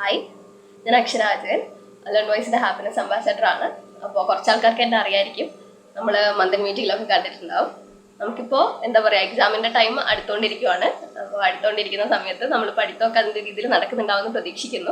Hi. ഞാൻ Aksharajan learn വോയിസിന്റെ happiness ambassador ആണ്. അപ്പോൾ കുറച്ച് ആൾക്കാർക്ക് എന്നെ അറിയായിരിക്കും. നമ്മൾ മന്ദൻ മീറ്റിങ്ങിലൊക്കെ കണ്ടിട്ടുണ്ടാവും. നമുക്കിപ്പോൾ എന്താ പറയുക എക്സാമിന്റെ ടൈം അടുത്തുകൊണ്ടിരിക്കുവാണ് അപ്പോൾ അടുത്തുകൊണ്ടിരിക്കുന്ന സമയത്ത് നമ്മൾ പഠിത്തമൊക്കെ അതിന്റെ രീതിയിൽ നടക്കുന്നുണ്ടാവുമെന്ന് പ്രതീക്ഷിക്കുന്നു.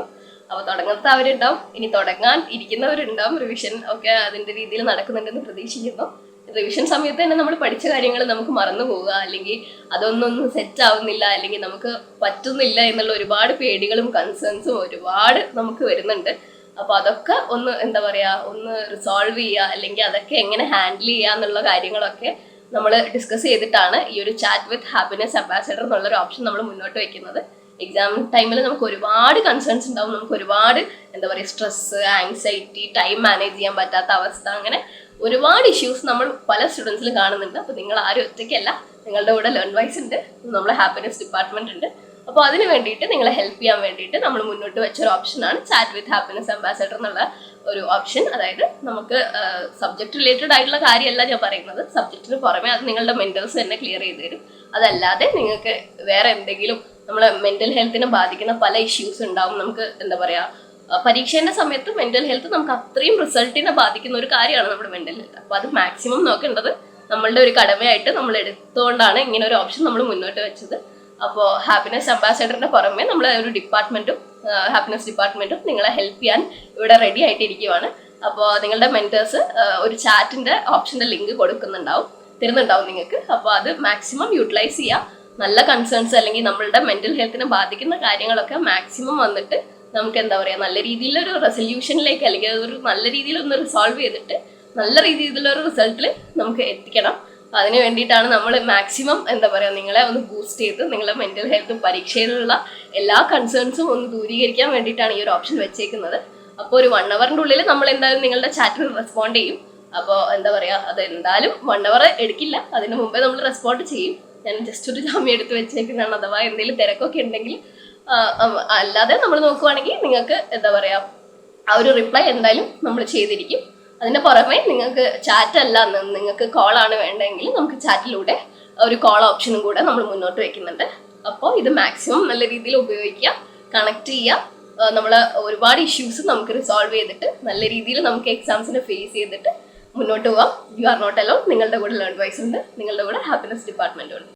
അപ്പോൾ തുടങ്ങാത്തവരുണ്ടാവും ഇനി തുടങ്ങാൻ ഇരിക്കുന്നവരുണ്ടാവും. റിവിഷൻ ഒക്കെ അതിന്റെ രീതിയിൽ നടക്കുന്നുണ്ടെന്ന് പ്രതീക്ഷിക്കുന്നു. റിവിഷൻ സമയത്ത് തന്നെ നമ്മൾ പഠിച്ച കാര്യങ്ങൾ നമുക്ക് മറന്നു പോവുക അല്ലെങ്കിൽ അതൊന്നൊന്നും സെറ്റ് ആവുന്നില്ല അല്ലെങ്കിൽ നമുക്ക് പറ്റുന്നില്ല എന്നുള്ള ഒരുപാട് പേടികളും കൺസേൺസും ഒരുപാട് നമുക്ക് വരുന്നുണ്ട്. അപ്പൊ അതൊക്കെ ഒന്ന് എന്താ പറയാ ഒന്ന് റിസോൾവ് ചെയ്യുക അല്ലെങ്കിൽ അതൊക്കെ എങ്ങനെ ഹാൻഡിൽ ചെയ്യുക എന്നുള്ള കാര്യങ്ങളൊക്കെ നമ്മൾ ഡിസ്കസ് ചെയ്തിട്ടാണ് ഈ ഒരു ചാറ്റ് വിത്ത് ഹാപ്പിനെസ് അംബാസഡർ എന്നുള്ള ഒരു ഓപ്ഷൻ നമ്മൾ മുന്നോട്ട് വെക്കുന്നത്. എക്സാം ടൈമിൽ നമുക്ക് ഒരുപാട് കൺസേൺസ് ഉണ്ടാവും. നമുക്ക് ഒരുപാട് എന്താ പറയുക സ്ട്രെസ് ആങ്സൈറ്റി ടൈം മാനേജ് ചെയ്യാൻ പറ്റാത്ത അവസ്ഥ അങ്ങനെ ഒരുപാട് ഇഷ്യൂസ് നമ്മൾ പല സ്റ്റുഡൻസിലും കാണുന്നുണ്ട്. അപ്പോൾ നിങ്ങൾ ആരും ഒറ്റയ്ക്കല്ല. നിങ്ങളുടെ കൂടെ ലേൺ വൈസ് ഉണ്ട്. നമ്മളെ ഹാപ്പിനെസ് ഡിപ്പാർട്ട്മെന്റ് ഉണ്ട്. അപ്പോൾ അതിന് വേണ്ടിയിട്ട് നിങ്ങളെ ഹെൽപ്പ് ചെയ്യാൻ വേണ്ടിയിട്ട് നമ്മൾ മുന്നോട്ട് വെച്ച ഒരു ഓപ്ഷനാണ് ചാറ്റ് വിത്ത് ഹാപ്പിനെസ് അംബാസഡർ എന്നുള്ള ഒരു ഓപ്ഷൻ അതായത് നമുക്ക് സബ്ജക്ട് റിലേറ്റഡ് ആയിട്ടുള്ള കാര്യമല്ല ഞാൻ പറയുന്നത്. സബ്ജക്റ്റിന് പുറമെ അത് നിങ്ങളുടെ മെന്റൽസ് തന്നെ ക്ലിയർ ചെയ്ത് തരും. അതല്ലാതെ നിങ്ങൾക്ക് വേറെ എന്തെങ്കിലും നമ്മളെ മെന്റൽ ഹെൽത്തിനെ ബാധിക്കുന്ന പല ഇഷ്യൂസ് ഉണ്ടാവും. നമുക്ക് എന്താ പറയാ അഹ് പരീക്ഷേന്റെ സമയത്ത് മെന്റൽ ഹെൽത്ത് നമുക്ക് അത്രയും റിസൾട്ടിനെ ബാധിക്കുന്ന ഒരു കാര്യമാണ് നമ്മുടെ മെന്റൽ ഹെൽത്ത് അപ്പോൾ അത് മാക്സിമം നോക്കേണ്ടത് നമ്മളുടെ ഒരു കടമയായിട്ട് നമ്മൾ എടുത്തുകൊണ്ടാണ് ഇങ്ങനെ ഒരു ഓപ്ഷൻ നമ്മൾ മുന്നോട്ട് വെച്ചത്. അപ്പോൾ ഹാപ്പിനെസ് അംബാസഡറിന്റെ പുറമെ നമ്മൾ ഒരു ഡിപ്പാർട്ട്മെന്റും ഹാപ്പിനെസ് ഡിപ്പാർട്ട്മെന്റും നിങ്ങളെ ഹെൽപ്പ് ചെയ്യാൻ ഇവിടെ റെഡി ആയിട്ടിരിക്കുവാണ്. അപ്പോൾ നിങ്ങളുടെ മെന്റേഴ്സ് ഒരു ചാറ്റിന്റെ ഓപ്ഷന്റെ ലിങ്ക് കൊടുക്കുന്നുണ്ടാവും തരുന്നുണ്ടാവും നിങ്ങൾക്ക്. അപ്പോൾ അത് മാക്സിമം യൂട്ടിലൈസ് ചെയ്യുക നല്ല കൺസേൺസ് അല്ലെങ്കിൽ നമ്മളുടെ മെന്റൽ ഹെൽത്തിനെ ബാധിക്കുന്ന കാര്യങ്ങളൊക്കെ മാക്സിമം വന്നിട്ട് നമുക്ക് എന്താ പറയുക നല്ല രീതിയിലൊരു റെസൊല്യൂഷനിലേക്ക് അല്ലെങ്കിൽ ഒരു നല്ല രീതിയിൽ ഒന്ന് റിസോൾവ് ചെയ്തിട്ട് നല്ല രീതിയിലുള്ള റിസൾട്ടിൽ നമുക്ക് എത്തിക്കണം. അപ്പൊ അതിന് വേണ്ടിയിട്ടാണ് നമ്മൾ മാക്സിമം എന്താ പറയുക നിങ്ങളെ ഒന്ന് ബൂസ്റ്റ് ചെയ്ത് നിങ്ങളുടെ മെന്റൽ ഹെൽത്തും പരീക്ഷയിലുള്ള എല്ലാ കൺസേൺസും ഒന്ന് ദൂരീകരിക്കാൻ വേണ്ടിയിട്ടാണ് ഈ ഒരു ഓപ്ഷൻ വെച്ചേക്കുന്നത്. അപ്പോൾ ഒരു വൺ അവറിന്റെ ഉള്ളിൽ നമ്മൾ എന്തായാലും നിങ്ങളുടെ ചാറ്റിൽ റെസ്പോണ്ട് ചെയ്യും. അപ്പോൾ എന്താ പറയുക അത് എന്തായാലും വൺ അവർ എടുക്കില്ല. അതിന് മുമ്പേ നമ്മൾ റെസ്പോണ്ട് ചെയ്യും. ഞാൻ ജസ്റ്റ് ഒരു ജാമ്യം എടുത്ത് വെച്ചേക്കുന്നതാണ്. അഥവാ എന്തെങ്കിലും തിരക്കൊക്കെ ഉണ്ടെങ്കിൽ അല്ലാതെ നമ്മൾ നോക്കുവാണെങ്കിൽ നിങ്ങൾക്ക് എന്താ പറയുക ആ ഒരു റിപ്ലൈ എന്തായാലും നമ്മൾ ചെയ്തിരിക്കും. അതിന്റെ പുറമെ നിങ്ങൾക്ക് ചാറ്റ് അല്ല നിങ്ങൾക്ക് കോളാണ് വേണ്ടതെങ്കിൽ നമുക്ക് ചാറ്റിലൂടെ ഒരു കോൾ ഓപ്ഷനും കൂടെ നമ്മൾ മുന്നോട്ട് വെക്കുന്നുണ്ട്. അപ്പോൾ ഇത് മാക്സിമം നല്ല രീതിയിൽ ഉപയോഗിക്കുക കണക്ട് ചെയ്യുക നമ്മൾ ഒരുപാട് ഇഷ്യൂസ് നമുക്ക് റിസോൾവ് ചെയ്തിട്ട് നല്ല രീതിയിൽ നമുക്ക് എക്സാംസിനെ ഫേസ് ചെയ്തിട്ട് മുന്നോട്ട് പോവാം. യു ആർ നോട്ട് അലോ നിങ്ങളുടെ കൂടെ ലേൺ വൈസ് ഉണ്ട്. നിങ്ങളുടെ കൂടെ ഹാപ്പിനെസ് ഡിപ്പാർട്ട്മെന്റ് ഉണ്ട്.